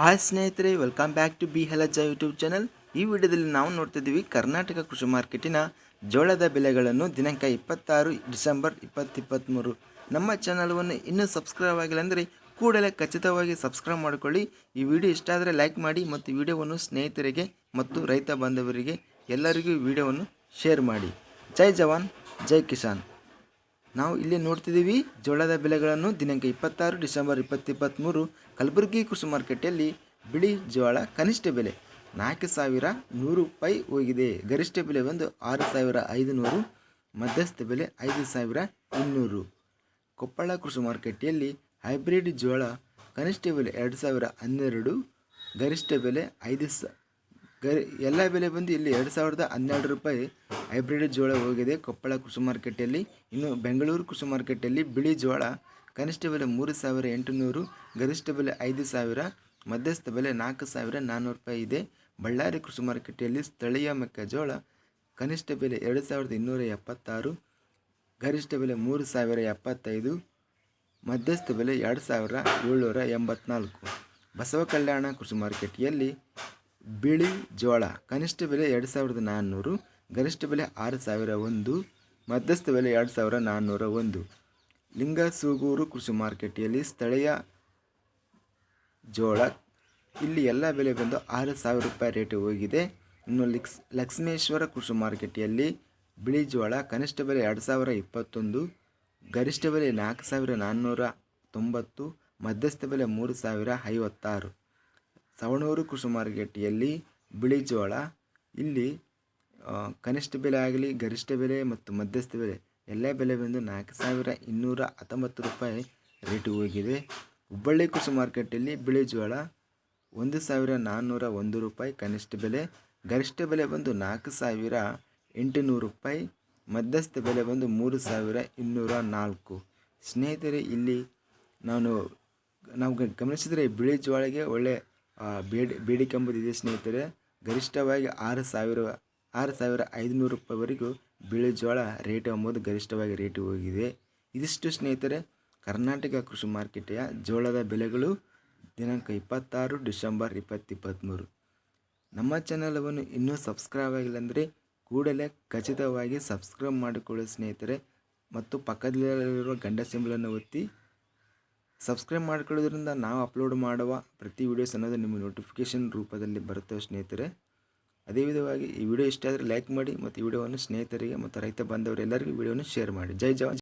Hi ಸ್ನೇಹಿತರೆ welcome back to B ಹೆಲಜ್ಜ YouTube channel ಈ ವಿಡಿಯೋದಲ್ಲಿ ನಾವು ನೋಡ್ತಿದ್ದೀವಿ ಕರ್ನಾಟಕ ಕೃಷಿ ಮಾರ್ಕೆಟಿನ ಜೋಳದ ಬೆಲೆಗಳನ್ನು ದಿನಾಂಕ ಇಪ್ಪತ್ತಾರು ಡಿಸೆಂಬರ್ ಇಪ್ಪತ್ತಿಪ್ಪತ್ತ್ಮೂರು ನಮ್ಮ ಚಾನಲ್ವನ್ನು ಇನ್ನೂ ಸಬ್ಸ್ಕ್ರೈಬ್ ಆಗಿಲ್ಲ ಅಂದರೆ ಕೂಡಲೇ ಖಚಿತವಾಗಿ ಸಬ್ಸ್ಕ್ರೈಬ್ ಮಾಡಿಕೊಳ್ಳಿ. ಈ ವಿಡಿಯೋ ಇಷ್ಟ ಆದರೆ ಲೈಕ್ ಮಾಡಿ ಮತ್ತು ವಿಡಿಯೋವನ್ನು ಸ್ನೇಹಿತರಿಗೆ ಮತ್ತು ರೈತ ಬಾಂಧವರಿಗೆ ಎಲ್ಲರಿಗೂ ವಿಡಿಯೋವನ್ನು ಶೇರ್ ಮಾಡಿ. ಜೈ ಜವಾನ್, ಜೈ ಕಿಸಾನ್. ನಾವು ಇಲ್ಲಿ ನೋಡ್ತಿದ್ದೀವಿ. ಜೋಳದ ಬೆಲೆಗಳನ್ನು ದಿನಾಂಕ ಇಪ್ಪತ್ತಾರು ಡಿಸೆಂಬರ್ ಇಪ್ಪತ್ತಿಪ್ಪತ್ತ್ಮೂರು ಕಲಬುರಗಿ ಕೃಷಿ ಮಾರುಕಟ್ಟೆಯಲ್ಲಿ ಬಿಳಿ ಜೋಳ ಕನಿಷ್ಠ ಬೆಲೆ ನಾಲ್ಕು ಸಾವಿರ ನೂರು ರೂಪಾಯಿ ಹೋಗಿದೆ. ಗರಿಷ್ಠ ಬೆಲೆ ಬಂದು ಆರು ಸಾವಿರ ಐದುನೂರು, ಮಧ್ಯಸ್ಥ ಬೆಲೆ ಐದು ಸಾವಿರ ಇನ್ನೂರು. ಕೊಪ್ಪಳ ಕೃಷಿ ಮಾರುಕಟ್ಟೆಯಲ್ಲಿ ಹೈಬ್ರಿಡ್ ಜೋಳ ಕನಿಷ್ಠ ಬೆಲೆ ಎರಡು ಸಾವಿರ ಹನ್ನೆರಡು, ಗರಿಷ್ಠ ಬೆಲೆ ಐದು ಸ ಗರಿ ಎಲ್ಲ ಬೆಲೆ ಬಂದು ಇಲ್ಲಿ ಎರಡು ಸಾವಿರದ ಹನ್ನೆರಡು ರೂಪಾಯಿ ಹೈಬ್ರಿಡ್ ಜೋಳ ಹೋಗಿದೆ. ಕೊಪ್ಪಳ ಕೃಷಿ ಮಾರ್ಕೆಟಲ್ಲಿ, ಇನ್ನು ಬೆಂಗಳೂರು ಕೃಷಿ ಮಾರ್ಕೆಟಲ್ಲಿ ಬಿಳಿ ಜೋಳ, ಕನಿಷ್ಠ ಬೆಲೆ ಮೂರು ಸಾವಿರ ಎಂಟುನೂರು, ಗರಿಷ್ಠ ಬೆಲೆ ಐದು ಸಾವಿರ, ಮಧ್ಯಸ್ಥ ಬೆಲೆ ನಾಲ್ಕು ಸಾವಿರ ನಾನ್ನೂರು ರೂಪಾಯಿ ಇದೆ. ಬಳ್ಳಾರಿ ಕೃಷಿ ಮಾರ್ಕೆಟಲ್ಲಿ ಸ್ಥಳೀಯ ಮೆಕ್ಕೆಜೋಳ ಕನಿಷ್ಠ ಬೆಲೆ ಎರಡು ಸಾವಿರದ ಇನ್ನೂರ ಎಪ್ಪತ್ತಾರು, ಗರಿಷ್ಠ ಬೆಲೆ ಮೂರು ಸಾವಿರ ಎಪ್ಪತ್ತೈದು, ಮಧ್ಯಸ್ಥ ಬೆಲೆ ಎರಡು ಸಾವಿರ ಏಳ್ನೂರ ಎಂಬತ್ನಾಲ್ಕು. ಬಸವ ಕಲ್ಯಾಣ ಕೃಷಿ ಮಾರ್ಕೆಟಿಯಲ್ಲಿ ಬಿಳಿ ಜೋಳ, ಕನಿಷ್ಠ ಬೆಲೆ ಎರಡು ಸಾವಿರದ ನಾನ್ನೂರು, ಗರಿಷ್ಠ ಬೆಲೆ ಆರು ಸಾವಿರ ಒಂದು, ಮಧ್ಯಸ್ಥ ಬೆಲೆ ಎರಡು ಸಾವಿರ ನಾನ್ನೂರ ಒಂದು. ಲಿಂಗಸೂಗೂರು ಕೃಷಿ ಮಾರ್ಕೆಟಿಯಲ್ಲಿ ಸ್ಥಳೀಯ ಜೋಳ, ಇಲ್ಲಿ ಎಲ್ಲ ಬೆಲೆ ಬಂದು ಆರು ಸಾವಿರ ರೂಪಾಯಿ ರೇಟ್ ಹೋಗಿದೆ. ಇನ್ನು ಲಿಕ್ಸ್, ಲಕ್ಷ್ಮೇಶ್ವರ ಕೃಷಿ ಮಾರ್ಕೆಟಿಯಲ್ಲಿ ಬಿಳಿ ಜೋಳ, ಕನಿಷ್ಠ ಬೆಲೆ ಎರಡು ಸಾವಿರ ಇಪ್ಪತ್ತೊಂದು, ಗರಿಷ್ಠ ಬೆಲೆ ನಾಲ್ಕು ಸಾವಿರ ನಾನ್ನೂರ ತೊಂಬತ್ತು, ಮಧ್ಯಸ್ಥ ಬೆಲೆ ಮೂರು ಸಾವಿರ ಐವತ್ತಾರು. ಸವಣೂರು ಕೃಷಿ ಮಾರುಕಟ್ಟೆಯಲ್ಲಿ ಬಿಳಿ ಜೋಳ, ಇಲ್ಲಿ ಕನಿಷ್ಠ ಬೆಲೆ ಆಗಲಿ, ಗರಿಷ್ಠ ಬೆಲೆ ಮತ್ತು ಮಧ್ಯಸ್ಥ ಬೆಲೆ ಎಲ್ಲ ಬೆಲೆ ಬಂದು ನಾಲ್ಕು ಸಾವಿರ ಇನ್ನೂರ ಹತ್ತೊಂಬತ್ತು ರೂಪಾಯಿ ರೇಟ್ ಹೋಗಿದೆ. ಹುಬ್ಬಳ್ಳಿ ಕೃಷಿ ಮಾರ್ಕೆಟಲ್ಲಿ ಬಿಳಿ ಜೋಳ ಒಂದು ಸಾವಿರ ನಾನ್ನೂರ ಒಂದು ರೂಪಾಯಿ ಕನಿಷ್ಠ ಬೆಲೆ, ಗರಿಷ್ಠ ಬೆಲೆ ಬಂದು ನಾಲ್ಕು ಸಾವಿರ ಎಂಟುನೂರು ರೂಪಾಯಿ, ಮಧ್ಯಸ್ಥ ಬೆಲೆ ಬಂದು ಮೂರು ಸಾವಿರ ಇನ್ನೂರ ನಾಲ್ಕು. ಸ್ನೇಹಿತರೆ, ಇಲ್ಲಿ ನಾನು, ನಾವು ಗಮನಿಸಿದರೆ ಬಿಳಿ ಜೋಳಿಗೆ ಒಳ್ಳೆ ಬೇಡಿ ಎಂಬುದಿದೆ ಸ್ನೇಹಿತರೆ. ಗರಿಷ್ಠವಾಗಿ ಆರು ಸಾವಿರ ಆರು ಸಾವಿರ ಐದುನೂರು ರೂಪಾಯಿವರೆಗೂ ಬಿಳಿ ಜೋಳ ರೇಟ್ ಎಂಬುದು ಗರಿಷ್ಠವಾಗಿ ರೇಟ್ ಹೋಗಿದೆ. ಇದಿಷ್ಟು ಸ್ನೇಹಿತರೆ, ಕರ್ನಾಟಕ ಕೃಷಿ ಮಾರುಕಟ್ಟೆಯ ಜೋಳದ ಬೆಲೆಗಳು ದಿನಾಂಕ ಇಪ್ಪತ್ತಾರು ಡಿಸೆಂಬರ್ ಇಪ್ಪತ್ತಿಪ್ಪತ್ತ್ಮೂರು ನಮ್ಮ ಚಾನಲವನ್ನು ಇನ್ನೂ ಸಬ್ಸ್ಕ್ರೈಬ್ ಆಗಿಲ್ಲ ಅಂದರೆ ಕೂಡಲೇ ಖಚಿತವಾಗಿ ಸಬ್ಸ್ಕ್ರೈಬ್ ಮಾಡಿಕೊಳ್ಳಿ ಸ್ನೇಹಿತರೆ. ಮತ್ತು ಪಕ್ಕದಲ್ಲಿರುವ ಗಂಡ ಸಿಂಬಲನ್ನು ಒತ್ತಿ ಸಬ್ಸ್ಕ್ರೈಬ್ ಮಾಡ್ಕೊಳ್ಳೋದ್ರಿಂದ ನಾವು ಅಪ್ಲೋಡ್ ಮಾಡುವ ಪ್ರತಿ ವೀಡಿಯೋಸ್ ಅನ್ನೋದು ನಿಮಗೆ ನೋಟಿಫಿಕೇಷನ್ ರೂಪದಲ್ಲಿ ಬರುತ್ತೆ ಸ್ನೇಹಿತರೆ. ಅದೇ ವಿಧವಾಗಿ ಈ ವಿಡಿಯೋ ಇಷ್ಟ ಆದರೆ ಲೈಕ್ ಮಾಡಿ ಮತ್ತು ಈ ವಿಡಿಯೋವನ್ನು ಸ್ನೇಹಿತರಿಗೆ ಮತ್ತು ರೈತ ಬಾಂಧವರೆಲ್ಲರಿಗೂ ವಿಡಿಯೋವನ್ನು ಶೇರ್ ಮಾಡಿ. ಜೈ ಜವಾನ್.